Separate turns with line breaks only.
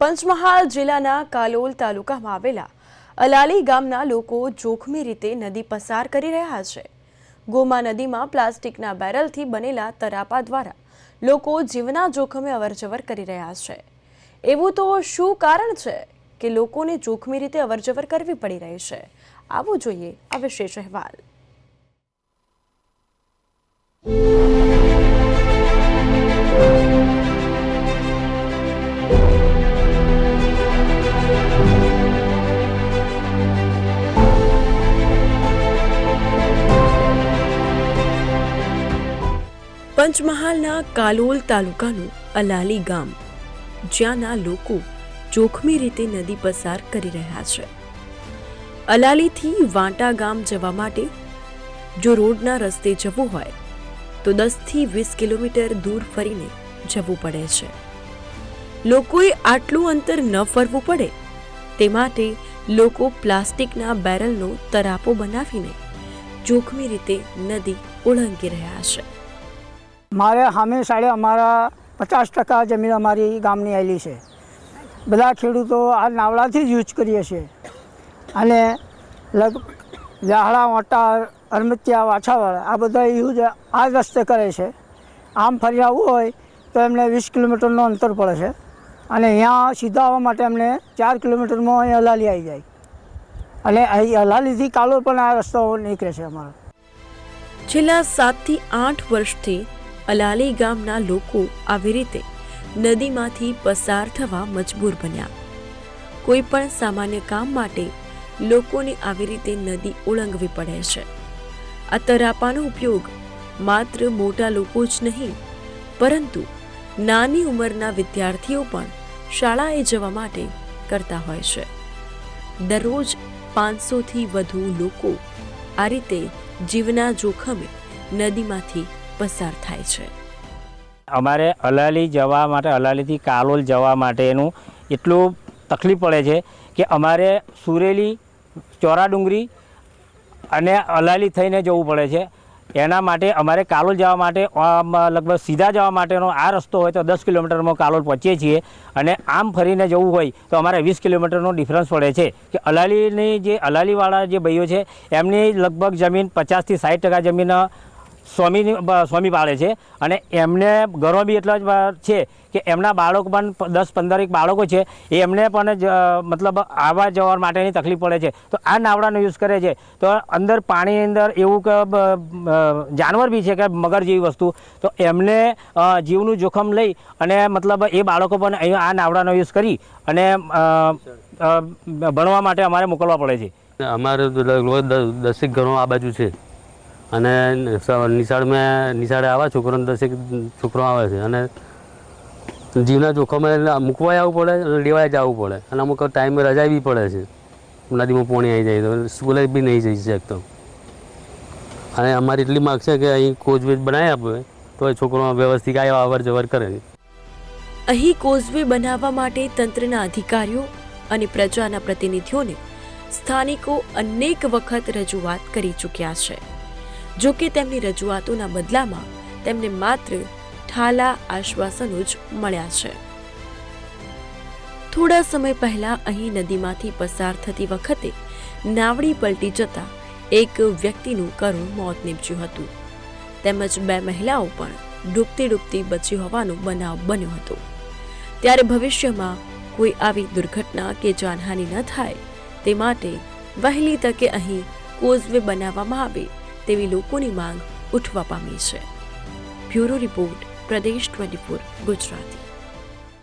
પંચમહાલ જિલ્લાના કાલોલ તાલુકામાં આવેલા અલાલી ગામના લોકો જોખમી રીતે નદી પસાર કરી રહ્યા છે. ગોમા નદીમાં પ્લાસ્ટિકના બેરલથી બનેલા તરાપા દ્વારા લોકો જીવના જોખમે અવરજવર કરી રહ્યા છે. એવું તો શું કારણ છે કે લોકોને જોખમી રીતે અવરજવર કરવી પડી રહી છે? આવો જોઈએ આ વિશેષ અહેવાલ. પંચમહાલના કાલોલ તાલુકાનું અલાલી ગામ, જ્યાંના લોકો જોખમી રીતે નદી પસાર કરી રહ્યા છે. અલાલીથી વાંટા ગામ જવા માટે જો રોડના રસ્તે જવું હોય, તો દસથી વીસ કિલોમીટર દૂર ફરીને જવું પડે છે. લોકોએ આટલું અંતર ન ફરવું પડે, તે માટે લોકો પ્લાસ્ટિકના બેરલનો તરાપો બનાવીને જોખમી રીતે નદી ઓળંગી રહ્યા છે.
મારે સામે સાડે અમારા પચાસ ટકા જમીન અમારી ગામની આવેલી છે. બધા ખેડૂતો આ નાવડાથી જ યુઝ કરીએ છીએ. અને લગ, વ્યાહળા મોટા અરમતિયા વાછાવાળા આ બધા યુઝ આ જ રસ્તે કરે છે. આમ ફરી આવવું હોય તો એમને વીસ કિલોમીટરનું અંતર પડે છે. અને અહીંયા સીધા આવવા માટે એમને ચાર કિલોમીટરમાં અહીં અલાલી આવી જાય. અને અહીં અલાલીથી કાલો પણ આ રસ્તો નીકળે છે અમારો.
છેલ્લા સાતથી આઠ વર્ષથી અલાલી ગામના લોકો આવી રીતે નદીમાંથી પસાર થવા મજબૂર બન્યા. કોઈ પણ સામાન્ય કામ માટે લોકોને આવી રીતે નદી ઓળંગવી પડે છે. આ તરાપાનો ઉપયોગ માત્ર મોટા લોકો જ નહીં, પરંતુ નાની ઉંમરના વિદ્યાર્થીઓ પણ શાળાએ જવા માટે કરતા હોય છે. દરરોજ પાંચસોથી વધુ લોકો આ રીતે જીવના જોખમે નદીમાંથી પસાર થાય છે.
અમારે અલાલી જવા માટે, અલાલીથી કાલોલ જવા માટેનું એટલું તકલીફ પડે છે કે અમારે સુરેલી ચોરા ડુંગરી અને અલાલી થઈને જવું પડે છે. એના માટે અમારે કાલોલ જવા માટે લગભગ સીધા જવા માટેનો આ રસ્તો હોય તો દસ કિલોમીટરમાં કાલોલ પહોંચીએ છીએ અને આમ ફરીને જવું હોય તો અમારે વીસ કિલોમીટરનો ડિફરન્સ પડે છે કે અલાલીની જે, અલાલીવાળા જે ભાઈઓ છે, એમની લગભગ જમીન પચાસથી સાઠ ટકા જમીન સ્વામીની સ્વામી પાળે છે. અને એમને ઘરો બી એટલા જ છે કે એમના બાળકો પણ દસ પંદર એક બાળકો છે. એ એમને પણ મતલબ આવવા જવા માટેની તકલીફ પડે છે. તો આ નાવડાનો યુઝ કરે છે. તો અંદર પાણીની અંદર એવું કે જાનવર બી છે કે મગર જેવી વસ્તુ. તો એમને જીવનું જોખમ લઈ અને મતલબ એ બાળકો પણ અહીં આ નાવડાનો યુઝ કરી અને ભણવા માટે અમારે મોકલવા પડે છે.
અમારે દસેક ઘરો આ બાજુ છે. અને નિશાળ મેં, નિશાળે આવા છોકરાને દસેક છોકરો આવે છે. અને જીવના જોખમે મૂકવાય આવવું પડે લેવાય જવું પડે. અને અમુક ટાઈમે રજા બી પડે છે. નદીમાં પોણી આવી જાય તો સ્કૂલે બી નહીં જઈ શકતો અને અમારી એટલી માગ છે કે અહીં કોચવે બનાવી આપે, તો એ છોકરો વ્યવસ્થિત આવ્યા અવર જવર કરે
અહીં કોઝવે બનાવવા માટે તંત્રના અધિકારીઓ અને પ્રજાના પ્રતિનિધિઓને સ્થાનિકો અનેક વખત રજૂઆત કરી ચૂક્યા છે. જો કે તેમની રજૂઆતોના બદલામાં તેમને માત્ર ઠાલા આશ્વાસનો જ મળ્યા છે. થોડા સમય પહેલા અહીં નદીમાંથી પસાર થતી વખતે નાવડી પલટી જતા એક વ્યક્તિનું કરુણ મોત નીપજ્યું હતું. તેમજ બે મહિલાઓ પણ ડૂબતી ડૂબતી બચી હોવાનો બનાવ બન્યો હતો. ત્યારે ભવિષ્યમાં કોઈ આવી દુર્ઘટના કે જાનહાનિ ન થાય તે માટે વહેલી તકે અહીં કોઝવે બનાવવામાં આવે તેવી લોકોની માંગ ઉઠવા પામી છે. બ્યુરો રિપોર્ટ પ્રદેશ ટ્વેન્ટી ગુજરાતી.